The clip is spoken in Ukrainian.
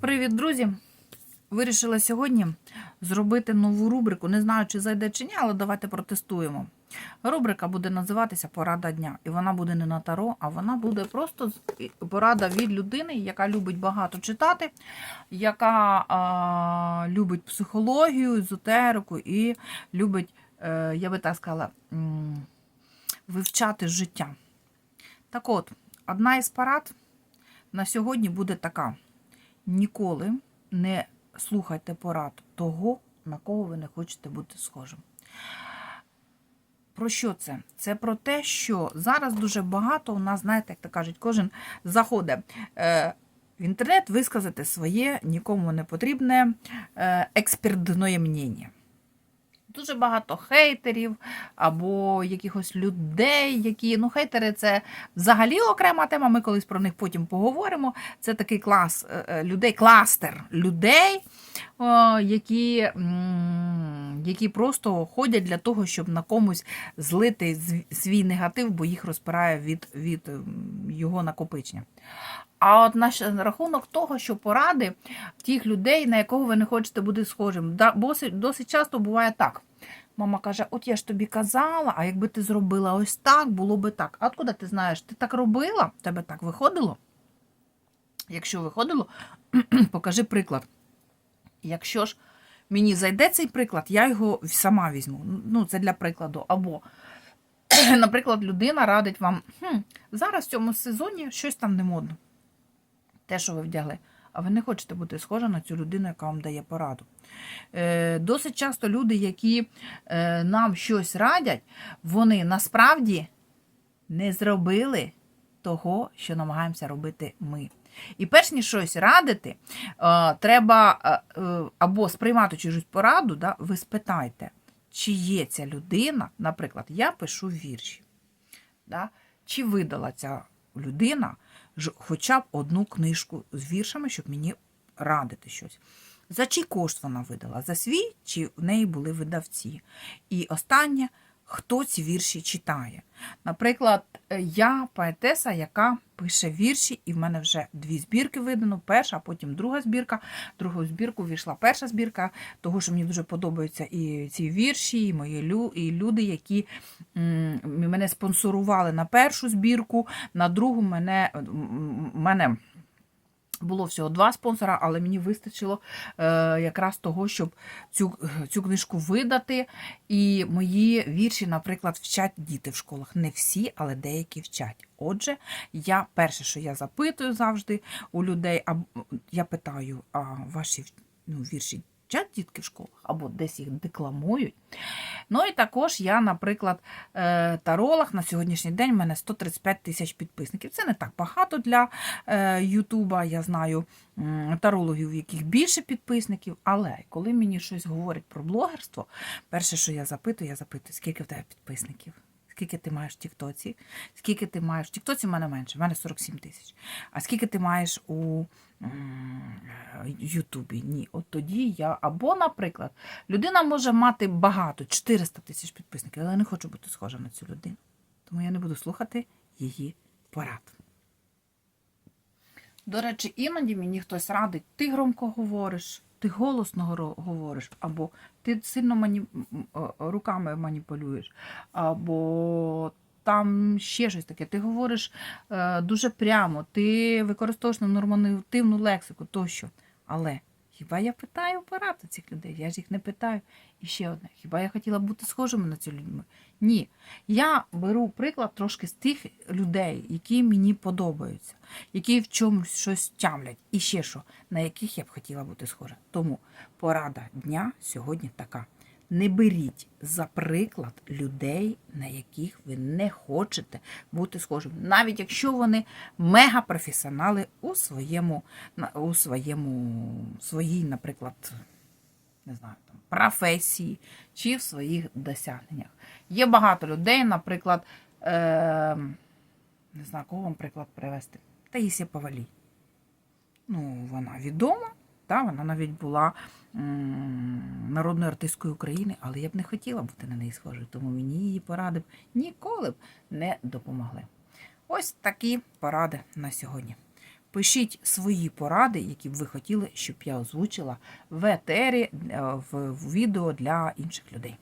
Привіт, друзі! Вирішила сьогодні зробити нову рубрику. Не знаю, чи зайде чи ні, але давайте протестуємо. Рубрика буде називатися Порада дня. І вона буде не на таро, а вона буде просто порада від людини, яка любить багато читати, яка а, любить психологію, езотерику і любить, е, я би так сказала, вивчати життя. Так от, одна із парад на сьогодні буде така. Ніколи не слухайте порад того, на кого ви не хочете бути схожим. Про що це? Це про те, що зараз дуже багато у нас, знаєте, як то кажуть, кожен заходить е, в інтернет висказати своє нікому не потрібне е, експертне мнення. Дуже багато хейтерів або якихось людей, які ну хейтери це взагалі окрема тема. Ми колись про них потім поговоримо. Це такий клас е, е, людей, кластер людей, які, м, які просто ходять для того, щоб на комусь злити свій негатив, бо їх розпирає від, від ем, його накопичення. А от на рахунок того, що поради тих людей, на якого ви не хочете бути схожим, досить, часто буває так. Мама каже: От я ж тобі казала, а якби ти зробила ось так, було би так. А откуда ти знаєш, ти так робила? Тебе так виходило? Якщо виходило, покажи приклад. Якщо ж мені зайде цей приклад, я його сама візьму. Ну, це для прикладу. Або, наприклад, людина радить вам, хм, зараз в цьому сезоні щось там не модно. Те, що ви вдягли. А ви не хочете бути схожа на цю людину, яка вам дає пораду. Е, досить часто люди, які е, нам щось радять, вони насправді не зробили того, що намагаємося робити ми. І перш ніж щось радити, е, треба е, е, або сприймати чужусь пораду, да, ви спитайте, чи є ця людина, наприклад, я пишу вірші, да, чи видала ця людина хоча б одну книжку з віршами, щоб мені радити щось. За чий кошт вона видала? За свій чи в неї були видавці? І останнє, хто ці вірші читає? Наприклад, е, я поетеса, яка пише вірші, і в мене вже дві збірки видано. Перша, а потім друга збірка. Другу збірку війшла перша збірка, того, що мені дуже подобаються і ці вірші, і мої лю, і люди, які мене спонсорували на першу збірку, на другу мене, мене було всього два спонсора, але мені вистачило е, якраз того, щоб цю, цю книжку видати. І мої вірші, наприклад, вчать діти в школах. Не всі, але деякі вчать. Отже, я перше, що я запитую завжди у людей, а я питаю, а ваші ну, вірші вчать дітки в школах або десь їх декламують. Ну і також я, наприклад, е, таролог на сьогоднішній день в мене 135 тисяч підписників. Це не так багато для е, Ютуба. Я знаю тарологів, у яких більше підписників. Але коли мені щось говорять про блогерство, перше, що я запитую, я запитую, скільки в тебе підписників? Скільки ти маєш в Тіктоці? Скільки ти маєш в Тіктоці в мене менше, в мене 47 тисяч. А скільки ти маєш у Ютубі? Ні, от тоді я. Або, наприклад, людина може мати багато, 400 тисяч підписників, але я не хочу бути схожа на цю людину. Тому я не буду слухати її порад. До речі, іноді мені хтось радить, ти громко говориш, ти голосно говориш, або ти сильно мані... е, руками маніпулюєш, або там ще щось таке. Ти говориш е, дуже прямо, ти використовуєш нормативну лексику тощо. Але хіба я питаю порад цих людей? Я ж їх не питаю. І ще одне, хіба я хотіла бути схожими на цю людьми? Ні. Я беру приклад трошки з тих людей, які мені подобаються, які в чомусь щось тямлять. І ще що, на яких я б хотіла бути схожа. Тому порада дня сьогодні така. Не беріть за приклад людей, на яких ви не хочете бути схожим, навіть якщо вони мегапрофесіонали у своєму, у своєму, своїй, наприклад, не знаю, там, професії чи в своїх досягненнях. Є багато людей, наприклад, е, не знаю, кого вам приклад привести. Таїсія Павалій. Ну, вона відома, та, вона навіть була м, народною артисткою України, але я б не хотіла бути на неї схожою, тому мені її поради б ніколи б не допомогли. Ось такі поради на сьогодні. Пишіть свої поради, які б ви хотіли, щоб я озвучила в етері е, в в відео для інших людей.